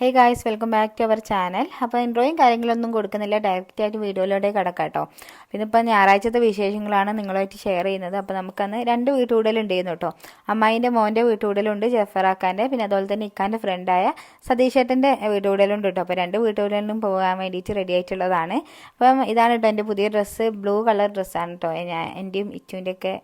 Hey guys welcome back to our channel അപ്പോൾ ഇൻട്രോയും കാര്യങ്ങളൊന്നും കൊടുക്കുന്നില്ല. ഡയറക്റ്റ് ആയിട്ട് വീഡിയോയിലൂടെ കിടക്കാം കേട്ടോ പിന്നെ ഇപ്പോൾ ഞായറാഴ്ചത്തെ വിശേഷങ്ങളാണ് നിങ്ങളുമായിട്ട് ഷെയർ ചെയ്യുന്നത്. അപ്പോൾ നമുക്കന്ന് രണ്ട് വീട്ടുകൂടലുണ്ടായിരുന്നു കേട്ടോ അമ്മായിന്റെ മോന്റെ വീട്ടുകൂടലുണ്ട് ജഫറാക്കാന്റെ പിന്നെ അതുപോലെ തന്നെ ഇക്കാന്റെ ഫ്രണ്ടായ സതീഷേട്ടന്റെ വീട്ടുകൂടലുണ്ട് കേട്ടോ അപ്പോൾ രണ്ട് വീട്ടുകൂടലിനും പോകാൻ വേണ്ടിയിട്ട് റെഡി ആയിട്ടുള്ളതാണ്. അപ്പം ഇതാണ് കേട്ടോ എന്റെ പുതിയ ഡ്രസ്സ് ബ്ലൂ കളർ ഡ്രസ്സാണ് കേട്ടോ ഞാൻ എന്റെയും ഇച്ചുവിന്റെ ഒക്കെ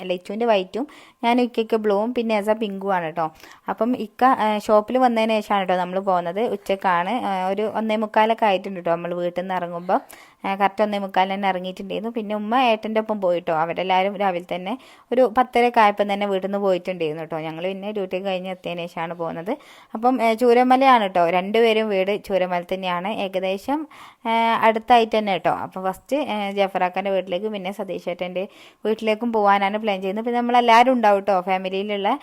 അല്ല ഇച്ചുവിന്റെ വൈറ്റും ഞാൻ ഇക്കൊക്കെ ബ്ലൂവും പിന്നെ ആസ് എ ആണ് കേട്ടോ അപ്പം ഇക്ക ഷോപ്പിൽ വന്നതിന് ശേഷമാണ് കേട്ടോ നമ്മൾ പോകുന്നത് ഉച്ചക്കാണ്. ഒരു ഒന്നേ മുക്കാലൊക്കെ ആയിട്ടുണ്ട് കേട്ടോ നമ്മൾ വീട്ടിൽ നിന്ന് ഇറങ്ങുമ്പോൾ കറക്റ്റ് ഒന്നേ മുക്കാലിന് തന്നെ ഇറങ്ങിയിട്ടുണ്ടായിരുന്നു. പിന്നെ ഉമ്മ ഏട്ടന്റെ ഒപ്പം പോയിട്ടോ. അവരെല്ലാവരും രാവിലെ തന്നെ ഒരു പത്തരയൊക്കെ ആയപ്പം തന്നെ വീട്ടിൽ നിന്ന് പോയിട്ടുണ്ടായിരുന്നു കേട്ടോ. ഞങ്ങൾ പിന്നെ ഡ്യൂട്ടി കഴിഞ്ഞ് എത്തിയതിന് ശേഷമാണ് പോകുന്നത്. അപ്പം ചൂരമലയാണ് കേട്ടോ. രണ്ടുപേരും വീട് ചൂരമല തന്നെയാണ്. ഏകദേശം അടുത്തായിട്ട് തന്നെ കേട്ടോ. അപ്പോൾ ഫസ്റ്റ് ജഫറാക്കാന്റെ വീട്ടിലേക്കും പിന്നെ സതീഷ് ഏട്ടന്റെ വീട്ടിലേക്കും പോകാനാണ് പ്ലാൻ ചെയ്യുന്നത്. പിന്നെ നമ്മളെല്ലാവരും ഉണ്ടാവും കേട്ടോ. ഫാമിലിയിലുള്ള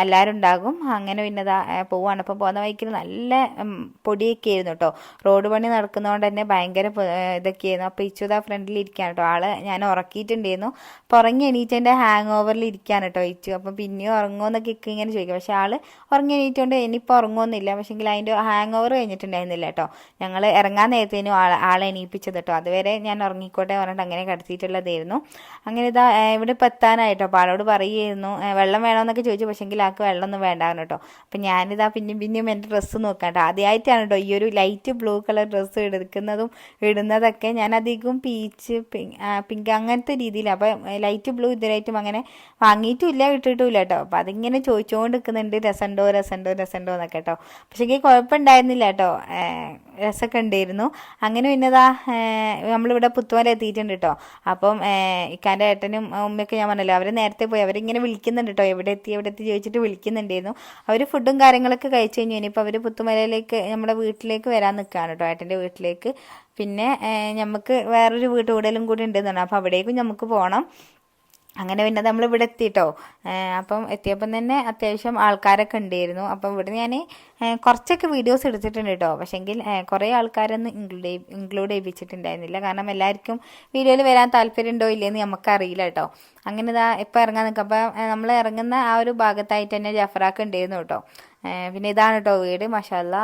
എല്ലാവരും ഉണ്ടാകും. അങ്ങനെ പിന്നെ പോവാണ്. അപ്പം പോകുന്ന വഴിക്ക് നല്ല പൊടിയൊക്കെ ആയിരുന്നു കേട്ടോ. റോഡ് പണി നടക്കുന്നതുകൊണ്ട് തന്നെ ഭയങ്കര പൊ- ഏ, ഇതൊക്കെയായിരുന്നു അപ്പോൾ ഇച്ചുതാ ഫ്രണ്ടിൽ ഇരിക്കാൻ കേട്ടോ. ആൾ ഞാൻ ഉറക്കിയിട്ടുണ്ടായിരുന്നു. അപ്പോൾ ഉറങ്ങി എണീറ്റതിന്റെ ഹാങ് ഓവറിൽ ഇരിക്കാൻ കേട്ടോ ഇച്ചു. അപ്പം പിന്നെയും ഉറങ്ങുമെന്നൊക്കെ ഇക്ക് ഇങ്ങനെ ചോദിക്കും. പക്ഷേ ആൾ ഉറങ്ങി എണീറ്റുകൊണ്ട് ഇനിയിപ്പോൾ ഉറങ്ങുമെന്നില്ല പക്ഷേങ്കിൽ അതിന്റെ ഹാങ് ഓവർ കഴിഞ്ഞിട്ടുണ്ടായിരുന്നില്ല കേട്ടോ. ഞങ്ങൾ ഇറങ്ങാൻ നേരത്തേനും ആൾ ആളെ എണീപ്പിച്ചത് കേട്ടോ. അതുവരെ ഞാൻ ഉറങ്ങിക്കോട്ടെ പറഞ്ഞിട്ട് അങ്ങനെ കിടത്തിയിട്ടുള്ളതായിരുന്നു. അങ്ങനെ ഇതാ ഇവിടെ ഇപ്പോൾ എത്താനായിട്ടോ. അപ്പോൾ ആളോട് പറയുമായിരുന്നു വെള്ളം വേണമെന്നൊക്കെ ചോദിച്ചു. പക്ഷേങ്കിൽ ആൾക്ക് വെള്ളമൊന്നും വേണ്ടായിരുന്നു കേട്ടോ. അപ്പം ഞാനിതാ പിന്നെയും പിന്നെയും എന്റെ ഡ്രസ്സ് നോക്കാം കേട്ടോ. ആദ്യമായിട്ടാണ് കേട്ടോ ഈ ഒരു ലൈറ്റ് ബ്ലൂ കളർ ഡ്രസ്സ് എടുക്കുന്നതും ഇടുന്നതൊക്കെ ഞാൻ അധികം പീച്ച് പിങ്ക് അങ്ങനത്തെ രീതിയിൽ അപ്പം ലൈറ്റ് ബ്ലൂ ഇതിലായിട്ടും അങ്ങനെ വാങ്ങിയിട്ടുമില്ല ഇട്ടിട്ടുമില്ല കേട്ടോ. അപ്പം അതിങ്ങനെ ചോദിച്ചുകൊണ്ട് നിൽക്കുന്നുണ്ട് രസമുണ്ടോ രസമുണ്ടോ രസമുണ്ടോ എന്നൊക്കെ കേട്ടോ. പക്ഷേ കുഴപ്പമുണ്ടായിരുന്നില്ല കേട്ടോ. രസമൊക്കെ ഉണ്ടായിരുന്നു. അങ്ങനെ പിന്നെതാ നമ്മളിവിടെ പുത്തുമല എത്തിയിട്ടുണ്ട് കേട്ടോ. അപ്പം ഇക്കാന്റെ ഏട്ടനും ഉമ്മയൊക്കെ ഞാൻ പറഞ്ഞല്ലോ അവർ നേരത്തെ പോയി. അവരിങ്ങനെ വിളിക്കുന്നുണ്ട് കേട്ടോ. എവിടെ എത്തി എവിടെ എത്തി ചോദിച്ചിട്ട് വിളിക്കുന്നുണ്ടായിരുന്നു. അവർ ഫുഡും കാര്യങ്ങളൊക്കെ കഴിച്ചു കഴിഞ്ഞു. ഇനിയിപ്പോൾ അവർ പുത്തുമലയിലേക്ക് നമ്മുടെ വീട്ടിലേക്ക് വരാൻ നിൽക്കുകയാണ് കേട്ടോ ഏട്ടന്റെ വീട്ടിലേക്ക്. പിന്നെ നമുക്ക് വേറൊരു വീട്ടുകൂടലും കൂടി ഉണ്ടെന്നാണ്. അപ്പോൾ അവിടേക്കും നമുക്ക് പോകണം അങ്ങനെ പിന്നെ നമ്മൾ ഇവിടെ എത്തിയിട്ടോ അപ്പം എത്തിയപ്പം തന്നെ അത്യാവശ്യം ആൾക്കാരൊക്കെ ഉണ്ടായിരുന്നു. അപ്പം ഇവിടെ ഞാൻ കുറച്ചൊക്കെ വീഡിയോസ് എടുത്തിട്ടുണ്ട് കേട്ടോ പക്ഷേങ്കിൽ കുറേ ആൾക്കാരൊന്നും ഇൻക്ലൂഡ് ഇൻക്ലൂഡ് ചെയ്യിപ്പിച്ചിട്ടുണ്ടായിരുന്നില്ല. കാരണം എല്ലാവർക്കും വീഡിയോയിൽ വരാൻ താല്പര്യം ഉണ്ടോ ഇല്ലയെന്ന് നമുക്കറിയില്ല കേട്ടോ അങ്ങനെ ഇതാ ഇപ്പം ഇറങ്ങാൻ നിൽക്കുക അപ്പം നമ്മൾ ഇറങ്ങുന്ന ആ ഒരു ഭാഗത്തായിട്ട് തന്നെ ജഫറാക്ക് ഉണ്ടായിരുന്നു കേട്ടോ പിന്നെ ഇതാണ് കേട്ടോ വീട് മഷാല്ല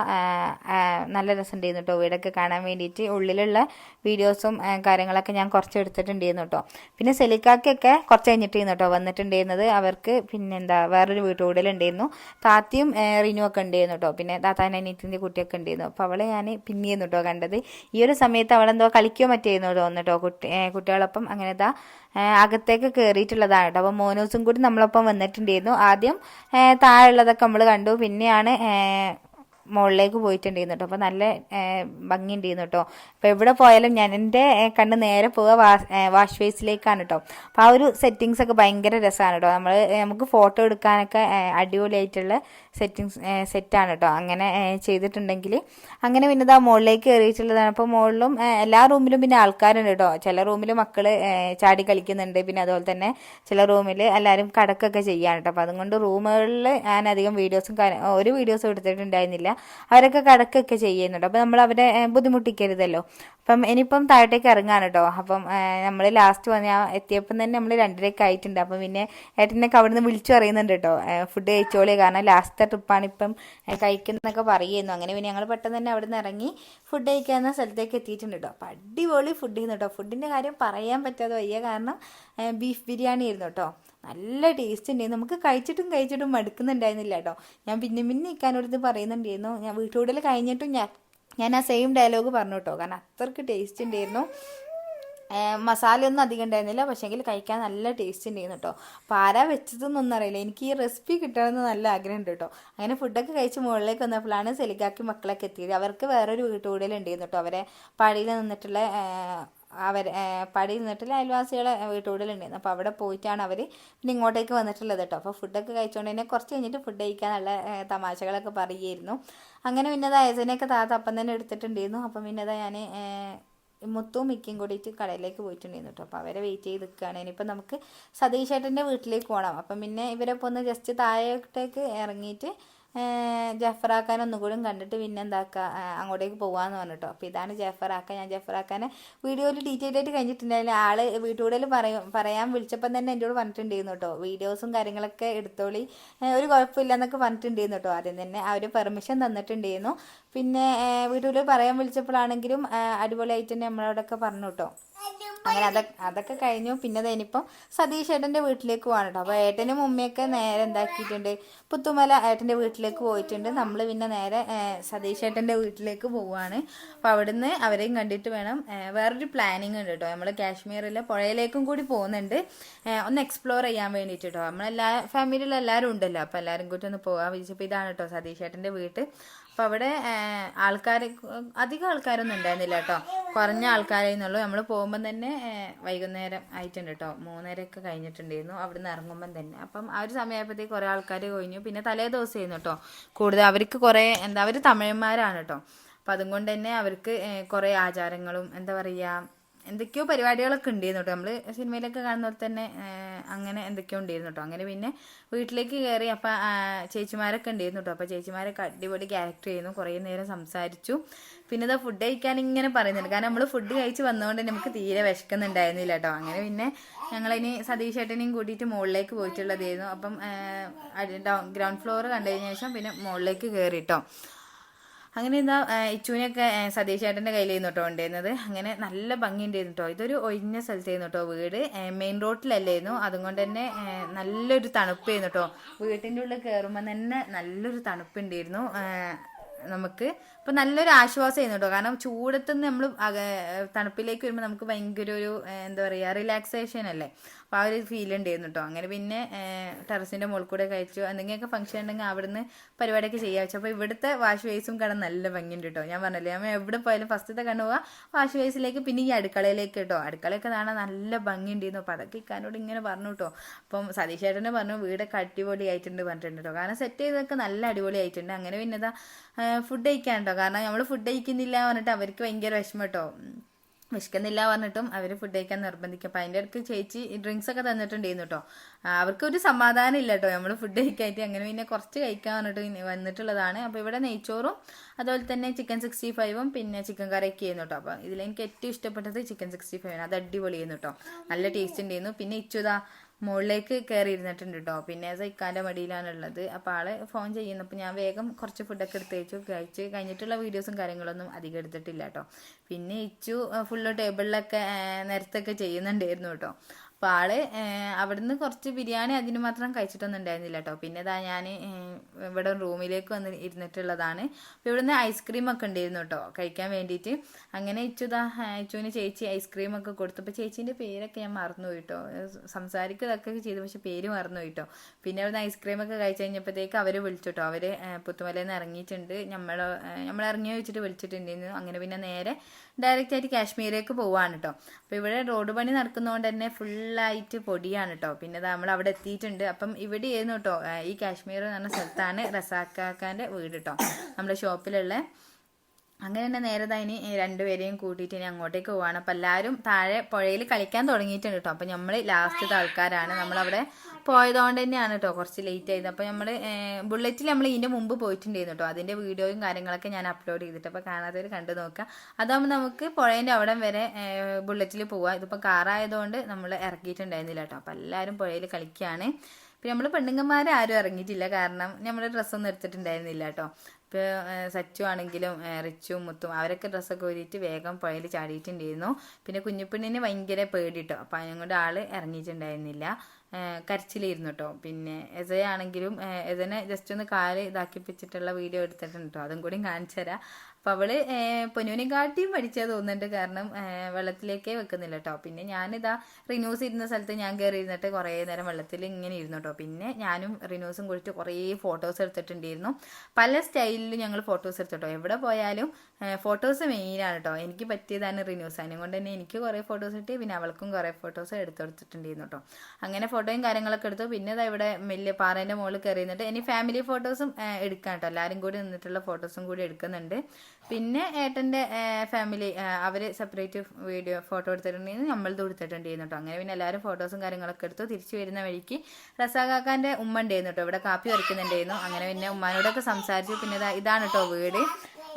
നല്ല രസമുണ്ടായിരുന്നു കേട്ടോ വീടൊക്കെ കാണാൻ വേണ്ടിയിട്ട്. ഉള്ളിലുള്ള വീഡിയോസും കാര്യങ്ങളൊക്കെ ഞാൻ കുറച്ച് എടുത്തിട്ടുണ്ടായിരുന്നു കേട്ടോ പിന്നെ സെലിക്കാക്കൊക്കെ കുറച്ച് കഴിഞ്ഞിട്ടായിരുന്നു കേട്ടോ വന്നിട്ടുണ്ടായിരുന്നത്. അവർക്ക് പിന്നെന്താ വേറൊരു വീട്ടുകൂടലുണ്ടായിരുന്നു. താത്തിയും റിനു ഒക്കെ ഉണ്ടായിരുന്നു കേട്ടോ പിന്നെ താത്താൻ അനിയത്തിന്റെ കുട്ടിയൊക്കെ ഉണ്ടായിരുന്നു. അപ്പോൾ അവളെ ഞാൻ പിന്നെയായിരുന്നു കേട്ടോ കണ്ടത്. ഈ ഒരു സമയത്ത് അവളെന്തോ കളിക്കുകയോ മറ്റായിരുന്നു തോന്നുന്നു കേട്ടോ കുട്ടി കുട്ടികളൊപ്പം. അങ്ങനെ ഇതാ അകത്തേക്ക് കയറിയിട്ടുള്ളതാണ് കേട്ടോ അപ്പോൾ മോനോസും കൂടി നമ്മളൊപ്പം വന്നിട്ടുണ്ടായിരുന്നു. ആദ്യം താഴെ താഴെയുള്ളതൊക്കെ നമ്മൾ കണ്ടു. പിന്നെയാണ് മുകളിലേക്ക് പോയിട്ടുണ്ടായിരുന്നു കേട്ടോ. അപ്പോൾ നല്ല ഭംഗി ഭംഗിയുണ്ടായിരുന്നു കേട്ടോ. അപ്പോൾ എവിടെ പോയാലും ഞാൻ എന്റെ കണ്ണ് നേരെ പോവുക വാഷ് ഫേസിലേക്കാണ് കേട്ടോ. അപ്പോൾ ആ ഒരു സെറ്റിങ്സ് ഒക്കെ ഭയങ്കര രസമാണ് കേട്ടോ. നമ്മൾ നമുക്ക് ഫോട്ടോ എടുക്കാനൊക്കെ അടിപൊളിയായിട്ടുള്ള സെറ്റിങ്സ് സെറ്റാണ് കേട്ടോ. അങ്ങനെ ചെയ്തിട്ടുണ്ടെങ്കിൽ അങ്ങനെ പിന്നെ ഇതാ മുകളിലേക്ക് കയറിയിട്ടുള്ളതാണ്. അപ്പോൾ മുകളിലും എല്ലാ റൂമിലും പിന്നെ ആൾക്കാരുണ്ട് കേട്ടോ. ചില റൂമിൽ മക്കൾ ചാടി കളിക്കുന്നുണ്ട്. പിന്നെ അതുപോലെ തന്നെ ചില റൂമിൽ എല്ലാവരും കടക്കൊക്കെ ചെയ്യാണ് കേട്ടോ അപ്പോൾ അതുകൊണ്ട് റൂമുകളിൽ ഞാൻ അധികം വീഡിയോസും ഒരു വീഡിയോസും എടുത്തിട്ടുണ്ടായിരുന്നില്ല. അവരൊക്കെ കടക്കൊക്കെ ചെയ്യുന്നുണ്ട്. അപ്പോൾ നമ്മൾ അവരെ ബുദ്ധിമുട്ടിക്കരുതല്ലോ. അപ്പം ഇനിയിപ്പം താഴത്തേക്ക് ഇറങ്ങാണ് കേട്ടോ അപ്പം നമ്മൾ ലാസ്റ്റ് വന്ന് എത്തിയപ്പം തന്നെ നമ്മൾ രണ്ടരയൊക്കെ ആയിട്ടുണ്ട്. അപ്പം പിന്നെ ഏട്ടനൊക്കെ അവിടെ നിന്ന് വിളിച്ചു പറയുന്നുണ്ട് കേട്ടോ ഫുഡ് കഴിച്ചോളി. കാരണം ലാസ്റ്റ് ട്രിപ്പാണ് ഇപ്പം കഴിക്കുന്നതൊക്കെ പറയുന്നു. അങ്ങനെ പിന്നെ ഞങ്ങൾ പെട്ടെന്ന് തന്നെ അവിടെ നിന്ന് ഇറങ്ങി ഫുഡ് കഴിക്കാവുന്ന സ്ഥലത്തേക്ക് എത്തിയിട്ടുണ്ട് കേട്ടോ അപ്പം അടിപൊളി ഫുഡ് ചെയ്യുന്നു കേട്ടോ ഫുഡിന്റെ കാര്യം പറയാൻ പറ്റാതെ വയ്യ. കാരണം ബീഫ് ബിരിയാണി ആയിരുന്നു കേട്ടോ നല്ല ടേസ്റ്റ് ഉണ്ടായിരുന്നു നമുക്ക് കഴിച്ചിട്ടും കഴിച്ചിട്ടും മടുക്കുന്നുണ്ടായിരുന്നില്ല കേട്ടോ. ഞാൻ പിന്നെ പിന്നെ ഇക്കാനോട് പറയുന്നുണ്ടായിരുന്നു. ഞാൻ വീട്ടുകൂടൽ കഴിഞ്ഞിട്ടും ഞാൻ ഞാൻ ആ സെയിം ഡയലോഗ് പറഞ്ഞു കേട്ടോ. കാരണം അത്രയ്ക്ക് ടേസ്റ്റ് ഉണ്ടായിരുന്നു മസാലയൊന്നും അധികം ഉണ്ടായിരുന്നില്ല പക്ഷേങ്കിൽ കഴിക്കാൻ നല്ല ടേസ്റ്റ് ഉണ്ടായിരുന്നു കേട്ടോ. അപ്പോൾ ആരാ വെച്ചതെന്നൊന്നും അറിയില്ല. എനിക്ക് ഈ റെസിപ്പി കിട്ടണമെന്ന് നല്ല ആഗ്രഹമുണ്ട് കേട്ടോ. അങ്ങനെ ഫുഡൊക്കെ കഴിച്ച് മുകളിലേക്ക് വന്നപ്പോഴാണ് സെലിക്കാക്കി മക്കളൊക്കെ എത്തിയത്. അവർക്ക് വേറൊരു വീട്ടുകൂടലുണ്ടായിരുന്നു കേട്ടോ. അവരെ പടിയിൽ നിന്നിട്ടുള്ള അവർ പടിയിൽ നിന്നിട്ടില്ല അയൽവാസികളെ വീട്ടുകൂടലുണ്ടായിരുന്നു. അപ്പോൾ അവിടെ പോയിട്ടാണ് അവർ പിന്നെ ഇങ്ങോട്ടേക്ക് വന്നിട്ടുള്ളത് കേട്ടോ. അപ്പോൾ ഫുഡൊക്കെ കഴിച്ചുകൊണ്ട് തന്നെ കുറച്ച് കഴിഞ്ഞിട്ട് ഫുഡ് കഴിക്കാനുള്ള നല്ല തമാശകളൊക്കെ പറയുമായിരുന്നു. അങ്ങനെ പിന്നെ അത് താത്ത അപ്പം തന്നെ എടുത്തിട്ടുണ്ടായിരുന്നു. അപ്പം പിന്നെ ഞാൻ മുത്തും മിക്കും കൂടിയിട്ട് കടയിലേക്ക് പോയിട്ടുണ്ടായിരുന്നു കേട്ടോ. അപ്പോൾ അവരെ വെയിറ്റ് ചെയ്ത് നിൽക്കുകയാണ്. ഇനിയിപ്പോൾ നമുക്ക് സതീഷ് ഏട്ടന്റെ വീട്ടിലേക്ക് പോകണം. അപ്പം പിന്നെ ഇവരെ ഒന്ന് ജസ്റ്റ് താഴോട്ടേക്ക് ഇറങ്ങിയിട്ട് ജഫറാക്കാൻ ഒന്നുകൂടി കണ്ടിട്ട് പിന്നെ എന്താക്കുക അങ്ങോട്ടേക്ക് പോകാമെന്ന് പറഞ്ഞിട്ടോ. അപ്പോൾ ഇതാണ് ജഫറാക്ക ഞാൻ ജഫറാക്കാനെ വീഡിയോയിൽ ഡീറ്റെയിൽ ആയിട്ട് കഴിഞ്ഞിട്ടുണ്ടായില്ല ആൾ വീട്ടുകൂടൽ പറയും പറയാൻ വിളിച്ചപ്പം തന്നെ എന്നോട് പറഞ്ഞിട്ടുണ്ടായിരുന്നു കേട്ടോ. വീഡിയോസും കാര്യങ്ങളൊക്കെ എടുത്തോളി. ഒരു കുഴപ്പമില്ല എന്നൊക്കെ പറഞ്ഞിട്ടുണ്ടായിരുന്നു കേട്ടോ. ആദ്യം തന്നെ അവർ പെർമിഷൻ തന്നിട്ടുണ്ടായിരുന്നു. പിന്നെ വീട്ടുകൂടൽ പറയാൻ വിളിച്ചപ്പോഴാണെങ്കിലും അടിപൊളിയായിട്ട് തന്നെ നമ്മളോടൊക്കെ പറഞ്ഞു കേട്ടോ. അങ്ങനെ അതൊക്കെ അതൊക്കെ കഴിഞ്ഞു. പിന്നെ ഇനിയിപ്പം സതീഷ് ഏട്ടന്റെ വീട്ടിലേക്ക് പോകാൻ കേട്ടോ അപ്പോൾ ഏട്ടനും ഉമ്മയൊക്കെ നേരെ എന്താക്കിയിട്ടുണ്ട്. പുത്തുമല ഏട്ടന്റെ വീട്ടിലേക്ക് പോയിട്ടുണ്ട്. നമ്മൾ പിന്നെ നേരെ സതീഷ് ഏട്ടന്റെ വീട്ടിലേക്ക് പോവുകയാണ്. അപ്പോൾ അവിടുന്ന് അവരെയും കണ്ടിട്ട് വേണം വേറൊരു പ്ലാനിങ് ഉണ്ട് കേട്ടോ. നമ്മൾ കാശ്മീരിലെ പുഴയിലേക്കും കൂടി പോകുന്നുണ്ട്. ഒന്ന് എക്സ്പ്ലോർ ചെയ്യാൻ വേണ്ടിയിട്ട് കേട്ടോ. നമ്മളെല്ലാ ഫാമിലിയിലെല്ലാവരും ഉണ്ടല്ലോ. അപ്പോൾ എല്ലാവരും കൂടി ഒന്ന് പോകാൻ വിചാരിച്ചപ്പോൾ ഇതാണ് കേട്ടോ സതീഷ് ഏട്ടന്റെ വീട്ട് അപ്പോൾ അവിടെ ആൾക്കാർ അധികം ആൾക്കാരൊന്നും ഉണ്ടായിരുന്നില്ല കേട്ടോ. കുറഞ്ഞ ആൾക്കാരേ എന്നുള്ളൂ നമ്മൾ പോകുമ്പം തന്നെ വൈകുന്നേരം ആയിട്ടുണ്ട് കേട്ടോ. മൂന്നരയൊക്കെ കഴിഞ്ഞിട്ടുണ്ടായിരുന്നു. അവിടെ നിന്ന് ഇറങ്ങുമ്പം തന്നെ. അപ്പം ആ ഒരു സമയമായപ്പോഴത്തേക്ക് കുറേ ആൾക്കാർ കഴിഞ്ഞു. പിന്നെ തലേ ദിവസമായിരുന്നു കേട്ടോ. കൂടുതൽ അവർക്ക് കുറേ എന്താ അവർ തമിഴന്മാരാണ് കേട്ടോ. അപ്പം അതുകൊണ്ട് തന്നെ അവർക്ക് കുറേ ആചാരങ്ങളും എന്താ പറയുക എന്തൊക്കെയോ പരിപാടികളൊക്കെ ഉണ്ടായിരുന്നു കേട്ടോ. നമ്മൾ സിനിമയിലൊക്കെ കാണുന്ന പോലെ തന്നെ അങ്ങനെ എന്തൊക്കെയോ ഉണ്ടായിരുന്നു കേട്ടോ. അങ്ങനെ പിന്നെ വീട്ടിലേക്ക് കയറി അപ്പം ചേച്ചിമാരൊക്കെ ഉണ്ടായിരുന്നു കേട്ടോ. അപ്പോൾ ചേച്ചിമാരൊക്കെ അടിപൊളി ക്യാരക്ടർ ചെയ്യുന്നു കുറേ നേരം സംസാരിച്ചു. പിന്നെ ഇതാ ഫുഡ് കഴിക്കാൻ ഇങ്ങനെ പറയുന്നുണ്ട്. കാരണം നമ്മൾ ഫുഡ് കഴിച്ച് വന്നതുകൊണ്ട് നമുക്ക് തീരെ വിശക്കുന്നുണ്ടായിരുന്നില്ല കേട്ടോ. അങ്ങനെ പിന്നെ ഞങ്ങൾ ഞങ്ങളിനി സതീഷ് ഏട്ടനെയും കൂട്ടിയിട്ട് മുകളിലേക്ക് പോയിട്ടുള്ളതായിരുന്നു. അപ്പം ഗ്രൗണ്ട് ഫ്ലോർ കണ്ടതിന് ശേഷം പിന്നെ മുകളിലേക്ക് കയറി കേട്ടോ. അങ്ങനെ എന്താ ഇച്ചുവിനൊക്കെ സതീഷ് ചേട്ടന്റെ കയ്യിലായിരുന്നു കേട്ടോ ഉണ്ടായിരുന്നത് അങ്ങനെ നല്ല ഭംഗിയുണ്ടായിരുന്നു കേട്ടോ ഇതൊരു ഒഴിഞ്ഞ സ്ഥലത്തായിരുന്നു കേട്ടോ വീട്. മെയിൻ റോഡിലല്ലായിരുന്നു അതുകൊണ്ട് തന്നെ നല്ലൊരു തണുപ്പായിരുന്നു കേട്ടോ വീട്ടിന്റെ ഉള്ളിൽ കയറുമ്പോൾ തന്നെ നല്ലൊരു തണുപ്പുണ്ടായിരുന്നു നമുക്ക്. ഇപ്പം നല്ലൊരു ആശ്വാസമായിരുന്നു കേട്ടോ കാരണം ചൂടത്തുനിന്ന് നമ്മൾ തണുപ്പിലേക്ക് വരുമ്പോൾ നമുക്ക് ഭയങ്കര ഒരു എന്താ പറയുക റിലാക്സേഷൻ അല്ലേ? അപ്പോൾ ആ ഒരു ഫീൽ ഉണ്ടായിരുന്നു കേട്ടോ അങ്ങനെ പിന്നെ ടെറസിന്റെ മുകളിൽ കൂടെ കഴിച്ചു. എന്തെങ്കിലുമൊക്കെ ഫംഗ്ഷൻ ഉണ്ടെങ്കിൽ അവിടുന്ന് പരിപാടിയൊക്കെ ചെയ്യാൻ വെച്ചു അപ്പോൾ ഇവിടുത്തെ വാഷ് വേസും കാണാൻ നല്ല ഭംഗിയുണ്ട് കേട്ടോ ഞാൻ പറഞ്ഞില്ലേ ഞാൻ എവിടെ പോയാലും ഫസ്റ്റത്തെ പോവാ വാഷ് വേസിലേക്ക് പിന്നെ ഈ അടുക്കളയിലേക്ക് കേട്ടോ അടുക്കളയൊക്കെ കാണാൻ നല്ല ഭംഗിയുണ്ടായിരുന്നു അപ്പോൾ അതൊക്കെ ഇക്കാനോട് ഇങ്ങനെ പറഞ്ഞു കേട്ടോ അപ്പം സതീഷ് ചേട്ടനെ പറഞ്ഞു വീടൊക്കെ അടിപൊളിയായിട്ടുണ്ട് പറഞ്ഞിട്ടുണ്ട് കേട്ടോ കാരണം സെറ്റ് ചെയ്തൊക്കെ നല്ല അടിപൊളി ആയിട്ടുണ്ട് അങ്ങനെ പിന്നെ ഫുഡ് കഴിക്കാൻ കേട്ടോ കാരണം നമ്മൾ ഫുഡ് കഴിക്കുന്നില്ല പറഞ്ഞിട്ട് അവർക്ക് ഭയങ്കര വിഷമം കേട്ടോ വിശക്കുന്നില്ല പറഞ്ഞിട്ടും അവർ ഫുഡ് കഴിക്കാൻ നിർബന്ധിക്കും. അപ്പം അതിന്റെ അടുത്ത് ചേച്ചി ഡ്രിങ്ക്സ് ഒക്കെ തന്നിട്ടുണ്ടായിരുന്നു കേട്ടോ അവർക്കൊരു സമാധാനം ഇല്ല കേട്ടോ നമ്മൾ ഫുഡ് കഴിക്കായിട്ട് അങ്ങനെ പിന്നെ കുറച്ച് കഴിക്കാൻ പറഞ്ഞിട്ട് വന്നിട്ടുള്ളതാണ്. അപ്പോൾ ഇവിടെ നെയ്ച്ചോറും അതുപോലെ തന്നെ ചിക്കൻ സിക്സ്റ്റി ഫൈവും പിന്നെ ചിക്കൻ കറിയൊക്കെ ചെയ്യുന്നു കേട്ടോ അപ്പോൾ ഇതിലെനിക്ക് ഏറ്റവും ഇഷ്ടപ്പെട്ടത് ചിക്കൻ സിക്സ്റ്റി ആണ്. അത് അടിപൊളിയായിരുന്നു കേട്ടോ നല്ല ടേസ്റ്റ് ഉണ്ടായിരുന്നു. പിന്നെ ഇച്ചുതാ മുകളിലേക്ക് കയറി ഇരുന്നിട്ടുണ്ട് കേട്ടോ പിന്നെ സൈക്കാന്റെ മടിയിലാണുള്ളത്. അപ്പോൾ ആൾ ഫോൺ ചെയ്യുന്നപ്പോൾ ഞാൻ വേഗം കുറച്ച് ഫുഡൊക്കെ എടുത്ത് വെച്ചു കഴിച്ച് കഴിഞ്ഞിട്ടുള്ള വീഡിയോസും കാര്യങ്ങളൊന്നും അധികം എടുത്തിട്ടില്ല കേട്ടോ പിന്നെ ഇച്ചു ഫുള്ള് ടേബിളിലൊക്കെ നിരത്തൊക്കെ ചെയ്യുന്നുണ്ടായിരുന്നു കേട്ടോ അപ്പോൾ ആൾ അവിടുന്ന് കുറച്ച് ബിരിയാണി അതിന് മാത്രം കഴിച്ചിട്ടൊന്നും ഉണ്ടായിരുന്നില്ല കേട്ടോ പിന്നെ ഇതാ ഞാൻ ഇവിടെ റൂമിലേക്ക് വന്ന് ഇരുന്നിട്ടുള്ളതാണ്. അപ്പോൾ ഇവിടുന്ന് ഐസ്ക്രീം ഒക്കെ ഉണ്ടായിരുന്നു കേട്ടോ കഴിക്കാൻ വേണ്ടിയിട്ട്. അങ്ങനെ ഇച്ചുതാ ഇച്ചുവിന് ചേച്ചി ഐസ്ക്രീം ഒക്കെ കൊടുത്തു. കൊടുത്തപ്പോൾ ചേച്ചീന്റെ പേരൊക്കെ ഞാൻ മറന്നുപോയി കേട്ടോ സംസാരിക്കതൊക്കെ ചെയ്തു പക്ഷെ പേര് മറന്നുപോയി കേട്ടോ പിന്നെ അവിടുന്ന് ഐസ്ക്രീം ഒക്കെ കഴിച്ചു കഴിഞ്ഞപ്പോഴത്തേക്ക് അവർ വിളിച്ചു കേട്ടോ പുത്തുമലയിൽ നിന്ന് ഇറങ്ങിയിട്ടുണ്ട്. നമ്മൾ നമ്മൾ ഇറങ്ങി വെച്ചിട്ട് വിളിച്ചിട്ടുണ്ടായിരുന്നു. അങ്ങനെ പിന്നെ നേരെ ഡയറക്റ്റ് ആയിട്ട് കാശ്മീരിലേക്ക് പോവാണ് കേട്ടോ അപ്പോൾ ഇവിടെ റോഡ് പണി നടക്കുന്നതുകൊണ്ട് തന്നെ ഫുള്ളായിട്ട് പൊടിയാണ് കേട്ടോ പിന്നെ നമ്മൾ അവിടെ എത്തിയിട്ടുണ്ട്. അപ്പം ഇവിടെ ആയിരുന്നു കേട്ടോ ഈ കാശ്മീർ എന്ന് പറഞ്ഞ സ്ഥലത്താണ് റസാക്കാക്കാന്റെ വീട് കേട്ടോ നമ്മുടെ ഷോപ്പിലുള്ള. അങ്ങനെ തന്നെ നേരെ ഇനി രണ്ടുപേരെയും കൂട്ടിയിട്ട് ഇനി അങ്ങോട്ടേക്ക് പോവാണ്. അപ്പം എല്ലാവരും താഴെ പുഴയിൽ കളിക്കാൻ തുടങ്ങിയിട്ടുണ്ട് കേട്ടോ അപ്പം നമ്മൾ ലാസ്റ്റത്തെ ആൾക്കാരാണ്. നമ്മളവിടെ പോയതുകൊണ്ട് തന്നെയാണ് കേട്ടോ കുറച്ച് ലേറ്റ് ആയത് അപ്പൊ നമ്മൾ ബുള്ളറ്റിൽ നമ്മൾ ഇതിന്റെ മുമ്പ് പോയിട്ടുണ്ടായിരുന്നു കേട്ടോ. അതിന്റെ വീഡിയോയും കാര്യങ്ങളൊക്കെ ഞാൻ അപ്ലോഡ് ചെയ്തിട്ട്. അപ്പോൾ കാണാത്തവർ കണ്ടു നോക്കാം അതാകുമ്പോൾ നമുക്ക് പുഴേന്റെ അവിടം വരെ ബുള്ളറ്റിൽ പോവാം. ഇതിപ്പോൾ കാറായതുകൊണ്ട് നമ്മൾ ഇറക്കിയിട്ടുണ്ടായിരുന്നില്ല കേട്ടോ. അപ്പോൾ എല്ലാവരും പുഴയിൽ കളിക്കുകയാണ്. പിന്നെ നമ്മൾ പെണ്ണുങ്ങന്മാരെ ആരും ഇറങ്ങിയിട്ടില്ല. കാരണം നമ്മുടെ ഡ്രസ്സൊന്നും എടുത്തിട്ടുണ്ടായിരുന്നില്ല കേട്ടോ. ഇപ്പോൾ സച്ചു ആണെങ്കിലും റിച്ചും മുത്തും അവരൊക്കെ ഡ്രസ്സൊക്കെ ഊരിയിട്ട് വേഗം പുഴയിൽ ചാടിയിട്ടുണ്ടായിരുന്നു. പിന്നെ കുഞ്ഞുപെണ്ണിന് ഭയങ്കര പേടിട്ടോ. അപ്പം അതിനോട് ആൾ ഇറങ്ങിയിട്ടുണ്ടായിരുന്നില്ല. കരച്ചിലായിരുന്നു കേട്ടോ പിന്നെ എസയാണെങ്കിലും എസനെ ജസ്റ്റ് ഒന്ന് കാൽ ഇതാക്കിപ്പിച്ചിട്ടുള്ള വീഡിയോ എടുത്തിട്ടുണ്ട് കേട്ടോ അതും കൂടി കാണിച്ചു തരാം അപ്പോൾ അവൾ പൊന്നുവിനെക്കാട്ടിയും പഠിച്ചാൽ തോന്നുന്നുണ്ട്. കാരണം വെള്ളത്തിലേക്കേ വെക്കുന്നില്ല കേട്ടോ പിന്നെ ഞാനിതാ റിനൂസ് ഇരുന്ന സ്ഥലത്ത് ഞാൻ കയറി ഇരുന്നിട്ട് കുറേ നേരം വെള്ളത്തിൽ ഇങ്ങനെ ഇരുന്നു കേട്ടോ പിന്നെ ഞാനും റിനൂസും കുറിച്ച് കുറേ ഫോട്ടോസ് എടുത്തിട്ടുണ്ടായിരുന്നു. പല സ്റ്റൈലിൽ ഞങ്ങൾ ഫോട്ടോസ് എടുത്തിട്ടോ എവിടെ പോയാലും ഫോട്ടോസ് മെയിനാണ് കേട്ടോ എനിക്ക് പറ്റിയതാണ് റിനൂസ് അതിനെ കൊണ്ട് തന്നെ എനിക്ക് കുറേ ഫോട്ടോസ് കിട്ടി. പിന്നെ അവൾക്കും കുറേ ഫോട്ടോസ് എടുത്തെടുത്തിട്ടുണ്ടായിരുന്നു കേട്ടോ അങ്ങനെ ഫോട്ടോയും കാര്യങ്ങളൊക്കെ എടുത്തു. പിന്നെ ഇതാ ഇവിടെ വലിയ പാറേന്റെ മുകളിൽ കയറി നിന്നിട്ട് ഇനി ഫാമിലി ഫോട്ടോസും എടുക്കാം കേട്ടോ എല്ലാവരും കൂടി നിന്നിട്ടുള്ള ഫോട്ടോസും കൂടി എടുക്കുന്നുണ്ട്. പിന്നെ ഏട്ടന്റെ ഫാമിലി അവർ സെപ്പറേറ്റ് വീഡിയോ ഫോട്ടോ എടുത്തിട്ടുണ്ടെങ്കിൽ നമ്മളത് കൊടുത്തിട്ടുണ്ടായിരുന്നു കേട്ടോ അങ്ങനെ പിന്നെ എല്ലാവരും ഫോട്ടോസും കാര്യങ്ങളൊക്കെ എടുത്തു തിരിച്ചു വരുന്ന വഴിക്ക് റസാഖാക്കാന്റെ ഉമ്മ ഉണ്ടായിരുന്നു കേട്ടോ ഇവിടെ കാപ്പി വരയ്ക്കുന്നുണ്ടായിരുന്നു അങ്ങനെ പിന്നെ ഉമ്മാനോടൊക്കെ സംസാരിച്ചു. പിന്നെ ഇതാ ഇതാണ് കേട്ടോ വീട്.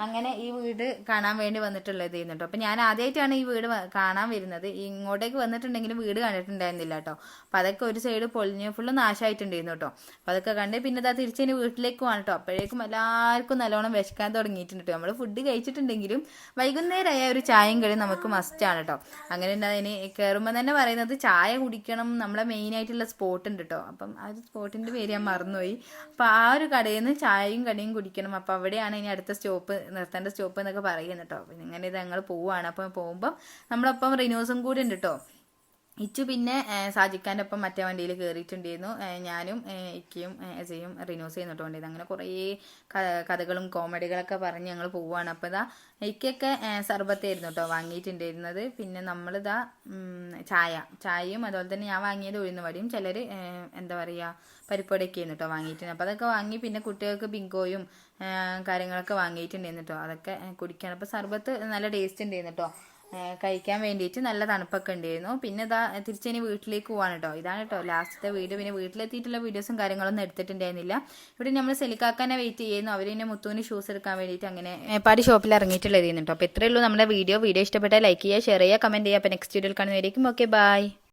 അങ്ങനെ ഈ വീട് കാണാൻ വേണ്ടി വന്നിട്ടുള്ളത് കേട്ടോ അപ്പം ഞാൻ ആദ്യമായിട്ടാണ് ഈ വീട് കാണാൻ വരുന്നത്. ഇങ്ങോട്ടേക്ക് വന്നിട്ടുണ്ടെങ്കിലും വീട് കണ്ടിട്ടുണ്ടായിരുന്നില്ല കേട്ടോ. അപ്പം അതൊക്കെ ഒരു സൈഡ് പൊളിഞ്ഞ് ഫുള്ള് നാശമായിട്ടുണ്ടായിരുന്നു കേട്ടോ. അപ്പം അതൊക്കെ കണ്ട് പിന്നെ ഇതാ തിരിച്ചതിന് വീട്ടിലേക്ക് പോകാൻ കേട്ടോ. അപ്പോഴേക്കും എല്ലാവർക്കും നല്ലോണം വിശക്കാൻ തുടങ്ങിയിട്ടുണ്ട് കേട്ടോ. നമ്മൾ ഫുഡ് കഴിച്ചിട്ടുണ്ടെങ്കിലും വൈകുന്നേരമായ ഒരു ചായയും കളി നമുക്ക് മസ്റ്റാണ് കേട്ടോ. അങ്ങനെ അതിന് കയറുമ്പോൾ തന്നെ പറയുന്നത് ചായ കുടിക്കണം നമ്മളെ മെയിൻ ആയിട്ടുള്ള സ്പോട്ട് ഉണ്ട് കേട്ടോ. അപ്പം ആ ഒരു സ്പോട്ടിന്റെ പേര് ഞാൻ മറന്നുപോയി. അപ്പൊ ആ ഒരു കടയിൽ നിന്ന് ചായയും കടിയും കുടിക്കണം. അപ്പൊ അവിടെയാണ് ഇനി അടുത്ത സ്റ്റോപ്പ് നിർത്തേണ്ട സ്റ്റോപ്പ് എന്നൊക്കെ പറയുന്നു കേട്ടോ. ഇങ്ങനെ ഇത് ഞങ്ങൾ പോവുകയാണ് അപ്പം പോകുമ്പം നമ്മളൊപ്പം റിന്യൂസും കൂടി ഉണ്ട് കേട്ടോ. ഇച്ചു പിന്നെ സാജിക്കാന്റെ ഒപ്പം മറ്റേ വണ്ടിയിൽ കയറിയിട്ടുണ്ടായിരുന്നു ഞാനും ഇക്കയും എസയും റിനോസ് ചെയ്യുന്നിട്ടുണ്ടായിരുന്നു അങ്ങനെ കുറേ കഥകളും കോമഡികളൊക്കെ പറഞ്ഞ് ഞങ്ങൾ പോവുകയാണ് അപ്പോൾ ഇതാ ഇക്കൊക്കെ സർബത്തായിരുന്നു കേട്ടോ വാങ്ങിയിട്ടുണ്ടായിരുന്നത്. പിന്നെ നമ്മളിതാ ചായ. ചായയും അതുപോലെ തന്നെ ഞാൻ വാങ്ങിയത് ഉഴുന്ന് വടിയും. ചിലർ എന്താ പറയുക പരിപ്പൊടിയൊക്കെ ആയിരുന്നു കേട്ടോ വാങ്ങിയിട്ടുണ്ട് അപ്പോൾ അതൊക്കെ വാങ്ങി പിന്നെ കുട്ടികൾക്ക് ബിങ്കോയും കാര്യങ്ങളൊക്കെ വാങ്ങിയിട്ടുണ്ടായിരുന്നു കേട്ടോ. അതൊക്കെ കുടിക്കാൻ അപ്പം അപ്പോൾ സർബത്ത് നല്ല ടേസ്റ്റ് ഉണ്ടായിരുന്നു കേട്ടോ. കഴിക്കാൻ വേണ്ടിയിട്ട് നല്ല തണുപ്പൊക്കെ ഉണ്ടായിരുന്നു. പിന്നെ ഇതാ തിരിച്ചിനി വീട്ടിലേക്ക് പോവാണ് കേട്ടോ ഇതാണ് കേട്ടോ ലാസ്റ്റത്തെ വീട്. പിന്നെ വീട്ടിലെത്തിയിട്ടുള്ള വീഡിയോസും കാര്യങ്ങളൊന്നും എടുത്തിട്ടുണ്ടായിരുന്നില്ല. ഇവിടെ നമ്മൾ സെലിക്കാക്കാനെ വെയിറ്റ് ചെയ്യുന്നു. അവർ പിന്നെ മുത്തൂന് ഷൂസ് എടുക്കാൻ വേണ്ടിയിട്ട് അങ്ങനെ പാടി ഷോപ്പിൽ ഇറങ്ങിയിട്ടുള്ള കേട്ടോ അപ്പോൾ ഇത്രയേ ഉള്ളൂ നമ്മുടെ വീഡിയോ. വീഡിയോ ഇഷ്ടപ്പെട്ടാൽ ലൈക്ക് ചെയ്യുക ഷെയർ ചെയ്യുക കമന്റ് ചെയ്യുക. അപ്പോൾ നെക്സ്റ്റ് വീഡിയോയിൽ കാണുന്നതായിരിക്കും ഓക്കെ ബൈ